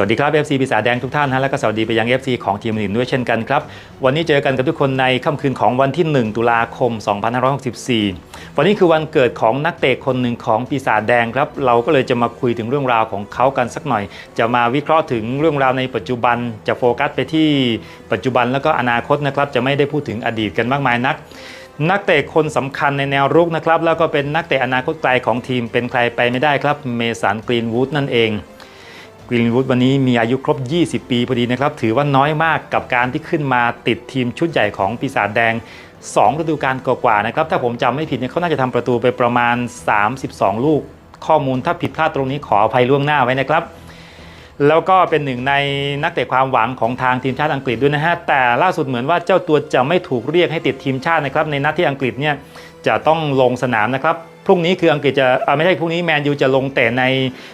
สวัสดีครับ FC ปีศาจแดงทุกท่านนะและก็สวัสดีไปยัง FC ของทีมอื่นด้วยเช่นกันครับ วันนี้เจอกันกับทุกคนในค่ำคืนของวันที่ 1 ตุลาคม 2564 วันนี้คือวันเกิดของนักเตะคนหนึ่งของปีศาจแดงครับ เราก็เลยจะมาคุยถึงเรื่องราวของเขากันสักหน่อย จะมาวิเคราะห์ถึงเรื่องราวในปัจจุบันจะโฟกัสไปที่ปัจจุบันแล้วก็อนาคตนะครับจะไม่ได้พูดถึงอดีตกันมากมายนักนักเตะคนสำคัญในแนวรุกนะครับแล้วก็เป็นนักเตะอนาคตไกลของทีมเป็นใครไปไม่ได้ครับเมสันกรีนวูดนั่นเอง กรีนวูดวันนี้มีอายุครบ 20 ปีพอดีนะครับ ถือว่าน้อยมากกับการที่ขึ้นมาติดทีมชุดใหญ่ของปีศาจแดง2ฤดูกาลกว่าๆนะครับ ถ้าผมจำไม่ผิดเนี่ยเขาน่าจะทำประตูไปประมาณ 32 ลูก ข้อมูลถ้าผิดพลาดตรงนี้ขออภัยล่วงหน้าไว้นะครับ แล้วก็เป็นหนึ่งในนักเตะความหวังของทางทีมชาติอังกฤษด้วยนะฮะ แต่ล่าสุดเหมือนว่าเจ้าตัวจะไม่ถูกเรียกให้ติดทีมชาตินะครับ ในนัดที่อังกฤษเนี่ยจะต้องลงสนามนะครับ พรุ่งนี้คืออังกฤษจะไม่ใช่พรุ่งนี้แมนยูจะลงเตะใน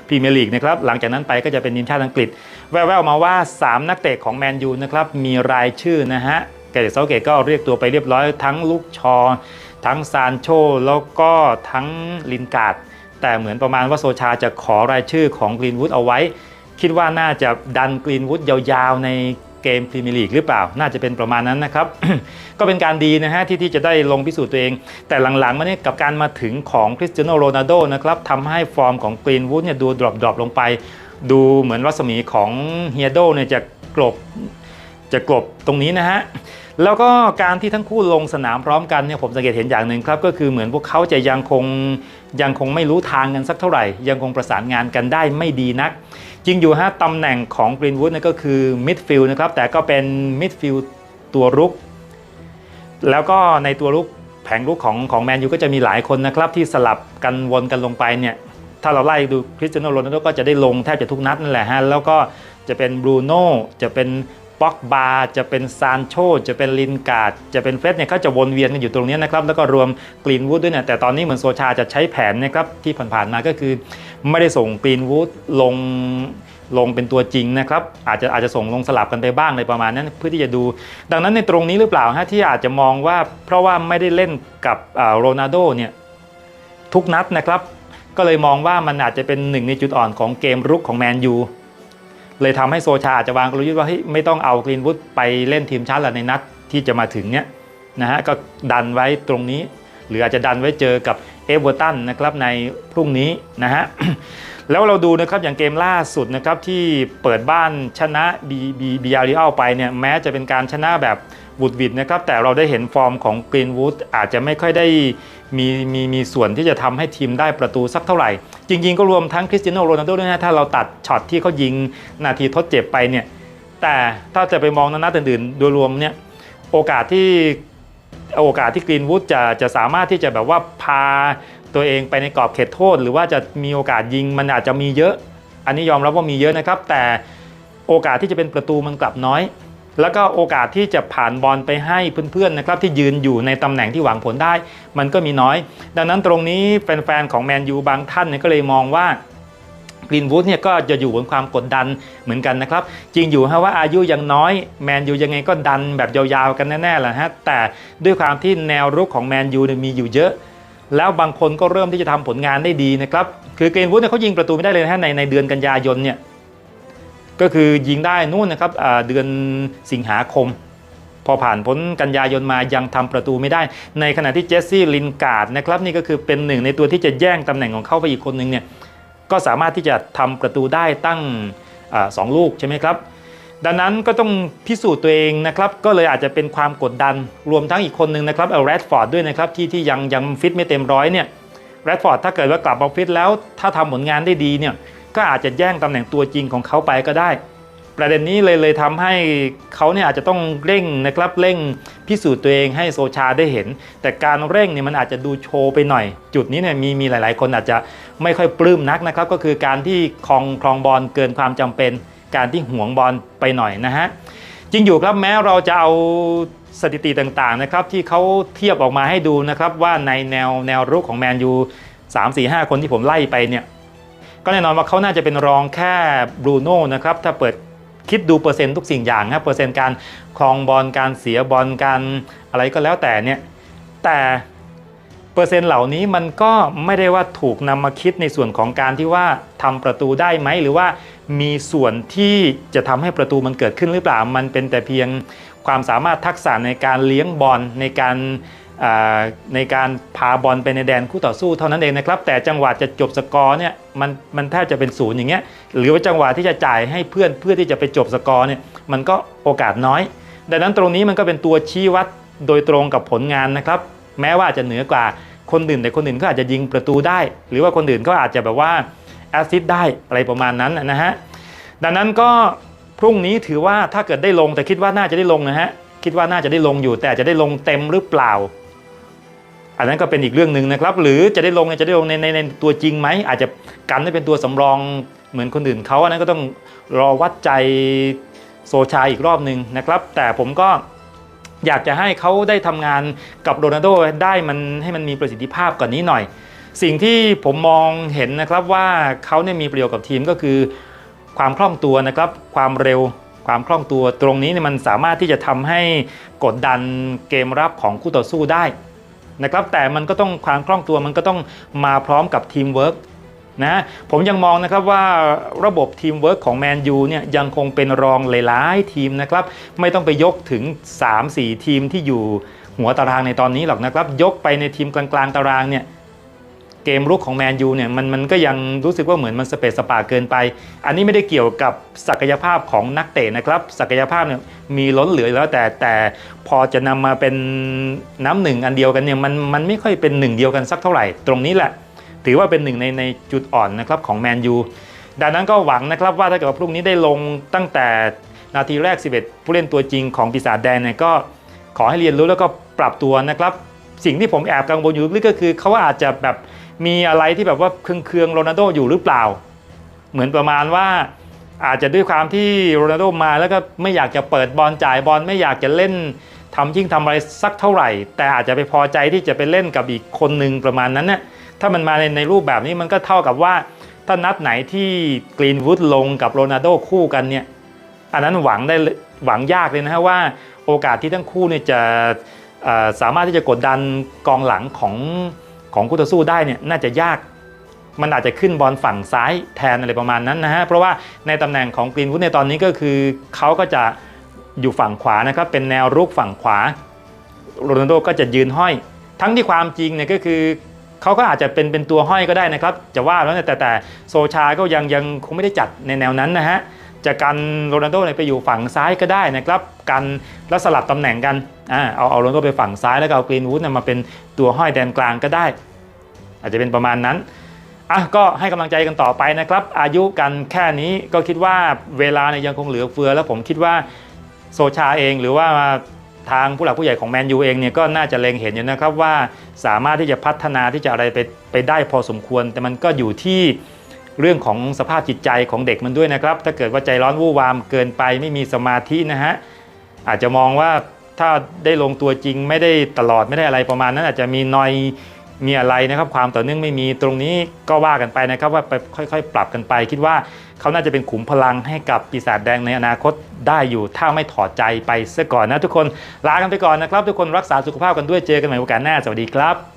พรีเมียร์ลีกนะครับหลังจากนั้นไปก็จะเป็นทีมชาติอังกฤษ แว่วๆมาว่า 3 นักเตะของแมนยูนะครับมีรายชื่อนะฮะเกเรตเซาเกตก็เรียกตัวไปเรียบร้อยทั้งลูกชอ ทั้งซานโชแล้วก็ทั้งลินการ์ดแต่เหมือนประมาณว่าโซชาจะขอรายชื่อของกรีนวูดเอาไว้ คิดว่าน่าจะดันกรีนวูดยาวๆใน เกมพรีเมียร์ลีกหรือเปล่า น่าจะเป็นประมาณนั้นนะครับ ก็เป็นการดีนะฮะที่ที่จะได้ลงพิสูจน์ตัวเอง แต่หลังๆมาเนี่ยกับการมาถึงของคริสเตียโนโรนัลโดนะครับทำให้ฟอร์มของกรีนวูดเนี่ยดูดรอปดอปลงไป ดูเหมือนรัศมีของเฮียโดเนี่ยจะกลบจะกลบตรงนี้นะฮะแล้วก็การที่ทั้งคู่ลงสนามพร้อมกันเนี่ยผมสังเกตเห็นอย่างหนึ่งครับ ก็คือเหมือนพวกเขาจะยังคงยังคงไม่รู้ทางกันสักเท่าไหร่ ยังคงประสานงานกันได้ไม่ดีนัก จริงอยู่ฮะตำแหน่งของกรีนวูดเนี่ยก็คือมิดฟิลด์นะครับแต่ก็เป็นมิดฟิลด์ตัวรุก แล้วก็ในตัวรุกแผงรุกของของแมนยูก็จะมีหลายคนนะครับที่สลับกันวนกันลงไปเนี่ยถ้าเราไล่ดูคริสเตียโนโรนัลโดก็จะได้ลงแทบจะทุกนัดนั่นแหละฮะแล้วก็จะเป็นบรูโน่จะเป็นป็อกบาจะเป็นซานโชจะเป็นลินการ์ดจะเป็นเฟสเนี่ยเขาจะวนเวียนกันอยู่ตรงนี้นะครับแล้วก็รวมกรีนวูดด้วยเนี่ยแต่ตอนนี้เหมือนโซชาจะใช้แผนนะครับที่ผ่านๆมาก็คือ ไม่ได้ส่งกรีนวูดลงลงเป็นตัวจริงนะครับ อาจจะอาจจะส่งลงสลับกันไปบ้างในประมาณนั้นเพื่อที่จะดู ดังนั้นในตรงนี้หรือเปล่าฮะที่อาจจะมองว่าเพราะว่าไม่ได้เล่นกับโรนัลโดเนี่ยทุกนัดนะครับ ก็เลยมองว่ามันอาจจะเป็นหนึ่งในจุดอ่อนของเกมรุกของแมนยูเลยทำให้โซชาอาจจะวางกลยุทธ์ว่าไม่ต้องเอากรีนวูดไปเล่นทีมชาติละในนัดที่จะมาถึงเนี้ยนะฮะก็ดันไว้ตรงนี้ หรืออาจจะดันไว้เจอกับ เอเวอร์ตันนะครับในพรุ่งนี้นะฮะแล้วเราดูนะครับอย่างเกมล่าสุดนะครับที่เปิดบ้านชนะบีบีบีอาริอัลไปเนี่ยแม้จะเป็นการชนะแบบบุดวิดนะครับแต่เราได้เห็นฟอร์มของกรีนวูดอาจจะไม่ค่อยได้มีมีมีส่วนที่จะทำให้ทีมได้ประตูสักเท่าไหร่ จริง ๆ ก็รวมทั้งคริสเตียโนโรนัลโดด้วยนะถ้าเราตัดช็อตที่เขายิงนาทีทดเจ็บไปเนี่ยแต่ถ้าจะไปมองนัดอื่นๆโดยรวมเนี่ยโอกาสที่ โอกาสที่กรีนวูดจะจะสามารถที่จะแบบว่าพาตัวเองไปในกรอบเขตโทษ หรือว่าจะมีโอกาสยิงมันอาจจะมีเยอะ อันนี้ยอมรับว่ามีเยอะนะครับ แต่โอกาสที่จะเป็นประตูมันกลับน้อย แล้วก็โอกาสที่จะผ่านบอลไปให้เพื่อนๆนะครับที่ยืนอยู่ในตำแหน่งที่หวังผลได้ มันก็มีน้อย ดังนั้นตรงนี้แฟนๆของแมนยูบางท่านเนี่ยก็เลยมองว่า กรีนวูดเนี่ยก็จะอยู่บนความกดดันเหมือนกันนะครับ จริงอยู่ฮะว่าอายุยังน้อยแมนยูยังไงก็ดันแบบยาวๆกันแน่ๆแหละฮะแต่ด้วยความที่แนวรุกของแมนยูเนี่ยมีอยู่เยอะ แล้วบางคนก็เริ่มที่จะทำผลงานได้ดีนะครับ คือกรีนวูดเนี่ยเขายิงประตูไม่ได้เลยนะฮะในในเดือนกันยายนเนี่ยก็คือยิงได้นู่นนะครับเดือนสิงหาคม พอผ่านพ้นกันยายนมายังทำประตูไม่ได้ ในขณะที่เจสซี่ลินการ์ดนะครับนี่ก็คือเป็นหนึ่งในตัวที่จะแย่งตำแหน่งของเขาไปอีกคนหนึ่งเนี่ย ก็สามารถที่จะทำประตูได้ตั้งอสองลูกใช่ไหมครับ ดังนั้นก็ต้องพิสูจน์ตัวเองนะครับ ก็เลยอาจจะเป็นความกดดันรวมทั้งอีกคนหนึ่งนะครับเอลแรดฟอร์ดด้วยนะครับที่ที่ยังยังฟิตไม่เต็มร้อยเนี่ยแรดฟอร์ดถ้าเกิดว่ากลับมาฟิตแล้วถ้าทำผลงานได้ดีเนี่ยก็อาจจะแย่งตำแหน่งตัวจริงของเขาไปก็ได้ ประเด็นนี้เลยเลยทำให้เขาเนี่ยอาจจะต้องเร่งนะครับเร่งพิสูจน์ตัวเองให้โซชาได้เห็น แต่การเร่งเนี่ยมันอาจจะดูโชว์ไปหน่อย จุดนี้เนี่ยมีมีหลาย ๆ คนอาจจะไม่ค่อยปลื้มนักนะครับ ก็คือการที่คลองคลองบอลเกินความจำเป็น การที่ห่วงบอลไปหน่อยนะฮะจริงอยู่ครับแม้เราจะเอาสถิติต่างๆนะครับที่เขาเทียบออกมาให้ดูนะครับว่าในแนวแนวรุกของแมนยู3 4 5 คนที่ผมไล่ไปเนี่ยก็แน่นอนว่าเขาน่าจะเป็นรองแค่บรูโน่นะครับถ้าเปิด คิดดูเปอร์เซ็นต์ทุกสิ่งอย่างครับเปอร์เซ็นต์การคลองบอลการเสียบอลการอะไรก็แล้วแต่เนี่ยแต่เปอร์เซ็นต์เหล่านี้มันก็ไม่ได้ว่าถูกนำมาคิดในส่วนของการที่ว่าทำประตูได้ไหมหรือว่ามีส่วนที่จะทำให้ประตูมันเกิดขึ้นหรือเปล่ามันเป็นแต่เพียงความสามารถทักษะในการเลี้ยงบอลในการ ในการพาบอลไปในแดนคู่ต่อสู้เท่านั้นเองนะครับ แต่จังหวะจะจบสกอร์เนี่ยมันมันแทบจะเป็นศูนย์อย่างเงี้ยหรือว่าจังหวะที่จะจ่ายให้เพื่อนเพื่อที่จะไปจบสกอร์เนี่ยมันก็โอกาสน้อย ดังนั้นตรงนี้มันก็เป็นตัวชี้วัดโดยตรงกับผลงานนะครับ แม้ว่าจะเหนือกว่าคนอื่นแต่คนอื่นก็อาจจะยิงประตูได้ หรือว่าคนอื่นก็อาจจะแบบว่าแอสซิสต์ได้อะไรประมาณนั้นนะฮะดังนั้นก็พรุ่งนี้ถือว่าถ้าเกิดได้ลงแต่คิดว่าน่าจะได้ลงนะฮะคิดว่าน่าจะได้ลงอยู่แต่จะได้ลงเต็มหรือเปล่า อันนั้นก็เป็นอีกเรื่องหนึ่งนะครับ หรือจะได้ลงจะได้ลงในในในตัวจริงไหมอาจจะกันได้เป็นตัวสำรองเหมือนคนอื่นเขาอันนั้นก็ต้องรอวัดใจโซชาอีกรอบหนึ่งนะครับ แต่ผมก็อยากจะให้เขาได้ทำงานกับโรนัลโดได้มันให้มันมีประสิทธิภาพกว่านนี้หน่อย สิ่งที่ผมมองเห็นนะครับว่าเขาเนี่ยมีประโยชน์กับทีมก็คือ ความคล่องตัวนะครับ ความเร็วความคล่องตัวตรงนี้เนี่ยมันสามารถที่จะทำให้กดดันเกมรับของคู่ต่อสู้ได้ นะครับแต่มันก็ต้องความคล่องตัวมันก็ต้องมาพร้อมกับทีมเวิร์กนะผมยังมองนะครับว่าระบบทีมเวิร์กของแมนยูเนี่ยยังคงเป็นรองหลายๆทีมนะครับไม่ต้องไปยกถึง 3-4 ทีมที่อยู่หัวตารางในตอนนี้หรอกนะครับ ยกไปในทีมกลางๆตารางเนี่ย เกมรุกของแมนยูเนี่ยมันมันก็ยังรู้สึกว่าเหมือนมันสเปซสปาเกินไป อันนี้ไม่ได้เกี่ยวกับศักยภาพของนักเตะนะครับ ศักยภาพเนี่ยมีล้นเหลือแล้วแต่แต่พอจะนำมาเป็นน้ำหนึ่งอันเดียวกันเนี่ยมันมันไม่ค่อยเป็นหนึ่งเดียวกันสักเท่าไหร่ ตรงนี้แหละ ถือว่าเป็นหนึ่งในในจุดอ่อนนะครับของแมนยูดังนั้นก็หวังนะครับว่าถ้าเกิดว่าพรุ่งนี้ได้ลงตั้งแต่นาทีแรก 11 ผู้เล่นตัวจริงของปีศาจแดงเนี่ยก็ขอให้เรียนรู้แล้วก็ปรับตัวนะครับ สิ่งที่ผมแอบกังวลอยู่ลึกก็คือเขาอาจจะแบบ มีอะไรที่แบบว่าเคืองๆโรนัลโดอยู่หรือเปล่า เหมือนประมาณว่าอาจจะด้วยความที่โรนัลโดมาแล้วก็ไม่อยากจะเปิดบอลจ่ายบอลไม่อยากจะเล่นทำยิ่งทำอะไรสักเท่าไหร่ แต่อาจจะไปพอใจที่จะไปเล่นกับอีกคนหนึ่งประมาณนั้นเนี่ยถ้ามันมาในในรูปแบบนี้มันก็เท่ากับว่าถ้านัดไหนที่กรีนวูดลงกับโรนัลโดคู่กันเนี่ยอันนั้นหวังได้หวังยากเลยนะฮะว่าโอกาสที่ทั้งคู่เนี่ยจะสามารถที่จะกดดันกองหลังของ ของคู่ต่อสู้ได้เนี่ยน่าจะยากมันอาจจะขึ้นบอลฝั่งซ้ายแทนอะไรประมาณนั้นนะฮะ เพราะว่าในตำแหน่งของกรีนวูดในตอนนี้ก็คือเขาก็จะอยู่ฝั่งขวานะครับ เป็นแนวรุกฝั่งขวาโรนัลโดก็จะยืนห้อย ทั้งที่ความจริงเนี่ยก็คือเขาก็อาจจะเป็นเป็นตัวห้อยก็ได้นะครับ จะว่าแล้วแต่แต่โซชาก็ยังยังคงไม่ได้จัดในแนวนั้นนะฮะ จะกันโรนัลโดไปอยู่ฝั่งซ้ายก็ได้นะครับกันแล้วสลับตำแหน่งกันอ่าเอาเอาโรนัลโดไปฝั่งซ้ายแล้วก็เอากรีนวูดมาเป็นตัวห้อยแดนกลางก็ได้ อาจจะเป็นประมาณนั้นอะก็ให้กำลังใจกันต่อไปนะครับ อายุกันแค่นี้ก็คิดว่าเวลาเนี่ยยังคงเหลือเฟือ แล้วผมคิดว่าโซชาเองหรือว่าทางผู้หลักผู้ใหญ่ของแมนยูเองเนี่ยก็น่าจะเล็งเห็นอยู่นะครับว่าสามารถที่จะพัฒนาที่จะอะไรไปไปได้พอสมควร แต่มันก็อยู่ที่ เรื่องของสภาพจิตใจของเด็กมันด้วยนะครับ ถ้าเกิดว่าใจร้อนวู่วามเกินไปไม่มีสมาธินะฮะอาจจะมองว่าถ้าได้ลงตัวจริงไม่ได้ตลอดไม่ได้อะไรประมาณนั้นอาจจะมีนอยมีอะไรนะครับ ความต่อเนื่องไม่มีตรงนี้ก็ว่ากันไปนะครับว่าไปค่อยๆ ปรับกันไป คิดว่าเขาน่าจะเป็นขุมพลังให้กับปีศาจแดงในอนาคตได้อยู่ ถ้าไม่ถอดใจไปซะก่อนนะทุกคนลากันไปก่อนนะครับ ทุกคนรักษาสุขภาพกันด้วยเจอกันใหม่โอกาสหน้าสวัสดีครับ